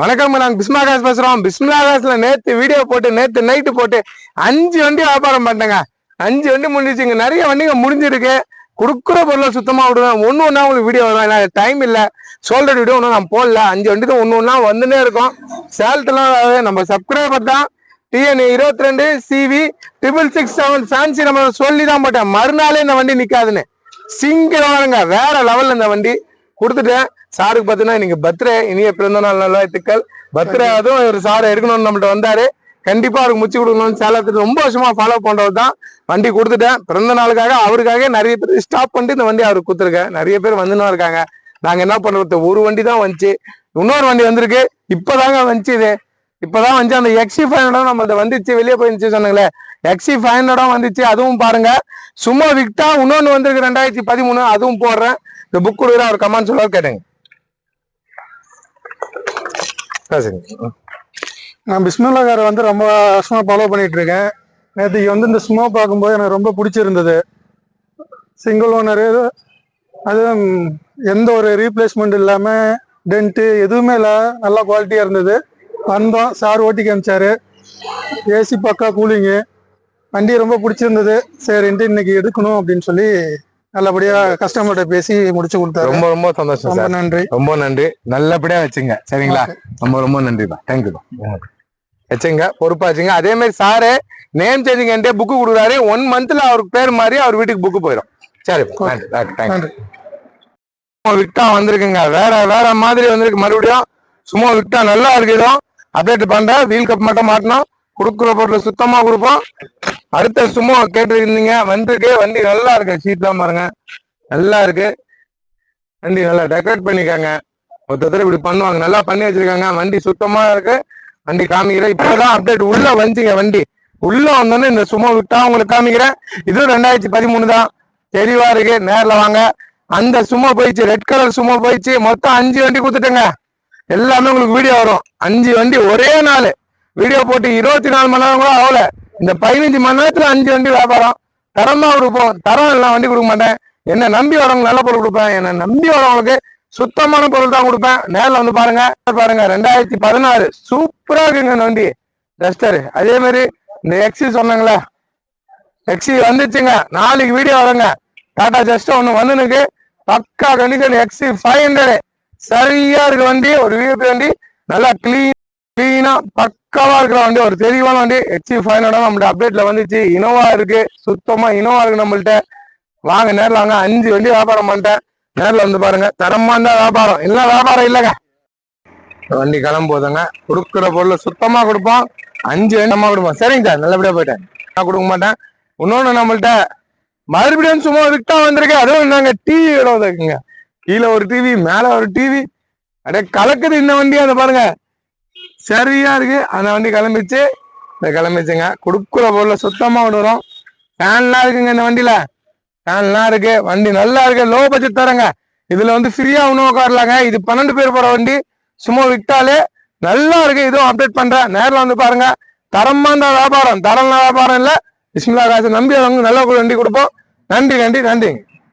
வணக்கம் நாங்க பிஸ்மிலாகாஸ் பேசுறோம். பிஸ்மிலாகாஸ்ல நேத்து வீடியோ போட்டு நேத்து நைட்டு போட்டு அஞ்சு வண்டி வியாபாரம் பண்ணேங்க அஞ்சு வண்டி முடிஞ்சிச்சுங்க. நிறைய வண்டிங்க முடிஞ்சிருக்கு. கொடுக்குற பொருளை சுத்தமா விடுவேன். ஒண்ணு ஒன்றா உங்களுக்கு வீடியோ வரும். டைம் இல்ல. சோல்டர் வீடியோ ஒன்றும் நான் போடல. அஞ்சு வண்டி தான் ஒண்ணு ஒன்றா வந்துனே இருக்கும் சேலத்துலாம் நம்ம சப்ஸ்கிரைபர் தான். டிஎன் இருபத்தி ரெண்டு CV triple six seven fancy நம்ம சொல்லி தான் போட்டேன். மறுநாளே இந்த வண்டி நிக்காதுன்னு. சிங்கரங்க வேற லெவல்ல இந்த வண்டி. கொடுத்துட்டேன். சாருக்கு பார்த்தீங்கன்னா இன்னைக்கு பர்த்டே இனிய பிறந்த நாள் நல்வாழ்த்துக்கள் பர்த்டே அதுவும் ஒரு சார் எடுக்கணும்னு நம்மள்ட்ட வந்தாரு. கண்டிப்பா அவருக்கு முச்சு கொடுக்கணும்னு சேலத்துக்கு ரொம்ப வருஷமா ஃபாலோ பண்றது தான். வண்டி கொடுத்துட்டேன். பிறந்த நாளுக்காக அவருக்காக நிறைய பேர் ஸ்டாப் பண்ணிட்டு இந்த வண்டி அவருக்கு கொடுத்துருக்கேன். நிறைய பேர் வந்துன்னு இருக்காங்க. நாங்க என்ன பண்றது? ஒரு வண்டி தான் வந்துச்சு. இன்னொரு வண்டி வந்திருக்கு. இப்பதாங்க வந்துச்சு இது. இப்பதான் வந்து அந்த எக்ஸி ஃபைவ் ஹண்ட்ரட் நம்மள்ட்ட வந்துச்சு. வெளியே போயிருந்துச்சு சொன்னாங்களே எக்ஸி ஃபைவ் ஹண்ட்ரடும் வந்துச்சு. அதுவும் பாருங்க. சும்மா விட்டா இன்னொன்னு வந்திருக்கு ரெண்டாயிரத்தி பதிமூணு. அதுவும் போடுறேன். இந்த புக் கொடுக்குற அவர் கமெண்ட் சொல்ல கேட்டேங்க பேசுங்க நான் பிஸ்மில்லா காரை வந்து ரொம்ப வருஷமாக ஃபாலோ பண்ணிட்டு இருக்கேன் நேற்றுக்கு வந்து இந்த ஸ்னோ பார்க்கும்போது எனக்கு ரொம்ப பிடிச்சிருந்தது. சிங்கிள் ஓனரு அதுவும் எந்த ஒரு ரீப்ளேஸ்மெண்ட் இல்லாமல் டென்ட்டு எதுவுமே இல்லை நல்ல குவாலிட்டியாக இருந்தது. வந்தோம் சார் ஓட்டி காமிச்சாரு ஏசி பக்கா கூலிங்கு வண்டி ரொம்ப பிடிச்சிருந்தது. சரின்ட்டு இன்னைக்கு எடுக்கணும் அப்படின்னு சொல்லி நல்லபடியாக கஸ்டமர்கிட்ட பேசி முடிச்சு கொடுத்தாரு. ரொம்ப ரொம்ப சந்தோஷம் ரொம்ப நன்றி. ரொம்ப நன்றி. நல்லபடியா வச்சுங்க. சரிங்களா? ரொம்ப ரொம்ப நன்றிப்பா தேங்க்யூப்பா வச்சுங்க பொறுப்பா வச்சுங்க. அதே மாதிரி சாரு நேம் சேஞ்சிங் புக்கு கொடுக்குறாரு. ஒன் மந்த்ல அவருக்கு பேர் மாதிரி அவர் வீட்டுக்கு புக்கு போயிடும் சரி தேங்க்யூ நன்றி. விக்டா வந்திருக்குங்க. வேற வேற மாதிரி வந்திருக்கு. மறுபடியும் சும்மா விக்டா நல்லா இருக்குதோ? அப்டேட் பண்றேன் வீல் கப் மட்டும் மாட்டணும் கொடுக்குற பொருள் சுத்தமா கொடுப்போம். அடுத்த சும்மா கேட்டுருந்தீங்க வந்திருக்கு. வண்டி நல்லா இருக்கு. சீட்லாம் பாருங்க. நல்லா இருக்கு. வண்டி நல்லா டெக்கரேட் பண்ணிருக்காங்க ஒருத்தர் இப்படி பண்ணுவாங்க. நல்லா பண்ணி வச்சிருக்காங்க. வண்டி சுத்தமா இருக்கு. வண்டி காமிக்கிறேன். இப்பதான் அப்டேட் உள்ள வந்துச்சுங்க வண்டி. உள்ள வந்தோன்னு இந்த சும்மா விட்டா உங்களுக்கு காமிக்கிறேன். இதுவும் ரெண்டாயிரத்தி பதிமூணு தான். தெளிவா இருக்கு. நேர்ல வாங்க. அந்த சும்மா போயிடுச்சு. ரெட் கலர் சும்மா போயிடுச்சு. மொத்தம் அஞ்சு வண்டி கொடுத்துட்டேங்க. எல்லாமே உங்களுக்கு வீடியோ வரும். அஞ்சு வண்டி ஒரே நாள். வீடியோ போட்டு இருபத்தி நாலு மணி நேரம் கூட ஆகல. இந்த பதினஞ்சு மணி நேரத்துல அஞ்சு வண்டி வியாபாரம். தரமா கொடுப்போம். தரம் எல்லாம் வண்டி கொடுக்க மாட்டேன். என்ன நம்பி வரவங்க நல்ல பொருள் கொடுப்பேன். என்ன நம்பி வரவங்களுக்கு சுத்தமான பொருள் தான் கொடுப்பேன். நேரில் வந்து பாருங்க. பாருங்க. ரெண்டாயிரத்தி பதினாறு. சூப்பரா இருக்குங்க இந்த வண்டி. டஸ்டர் அதே மாதிரி இந்த எக்ஸி சொன்னாங்களே எக்ஸி வந்துச்சுங்க. நாளைக்கு வீடியோ வருங்க. டாடா ஜஸ்ட் ஒன்று வந்துனுக்கு பக்கா கண்டிஷன் எக்ஸி ஃபைவ் ஹண்ட்ரடு சரியா இருக்கு வண்டி. ஒரு விஐபி வண்டி. நல்லா கிளீன் கிளீனா பக்காவா இருக்கிற வண்டி ஒரு தெளிவான வண்டி எக்ஸி ஃபைனோட நம்மள்ட்ட அப்டேட்ல வந்துச்சு. இனோவா இருக்கு. சுத்தமா இனோவா இருக்கு நம்மள்ட்ட. வாங்க நேரில் வாங்க. அஞ்சு வண்டி வியாபாரம் பண்ணிட்டேன். நேரில் வந்து பாருங்க. தரமா இருந்தா வியாபாரம். இல்லை வியாபாரம் இல்லைங்க. வண்டி கிளம்புதுங்க கொடுக்குற பொருள் சுத்தமா கொடுப்போம். அஞ்சு வண்டி நம்ம கொடுப்போம். சரிங்க சார் நல்லபடியா போயிட்டேன். நான் கொடுக்க மாட்டேன். இன்னொன்னு நம்மள்ட்ட மறுபடியும் சும்மா விட்டா வந்திருக்கேன் அதுவும் நாங்க டிவி இடம் இருக்குங்க கீழே ஒரு டிவி மேல ஒரு டிவி அப்படியே கலக்குது இந்த வண்டி அதை பாருங்க. சரியா இருக்கு. அந்த வண்டி கிளம்பிச்சு. இந்த கிளம்பிச்சுங்க. கொடுக்குற பொருளை சுத்தமா வரும் ஃபேன்லாம் இருக்குங்க இந்த வண்டியில. ஃபேன்லாம் இருக்கு. வண்டி நல்லா இருக்கு. லோ பட்ஜெட் தரங்க. இதுல வந்து ஃப்ரீயா உணவு உட்காரலாங்க இது பன்னெண்டு பேர் போற வண்டி. சும்மா விட்டாலே நல்லா இருக்கு. இதுவும் அப்டேட் பண்றேன். நேரில் வந்து பாருங்க. தரமா இருந்தா வியாபாரம். தரம் வியாபாரம் இல்லை. விஸ்மிலா காசு. நம்பி அவங்க நல்ல வண்டி கொடுப்போம். நன்றி நன்றி நன்றிங்க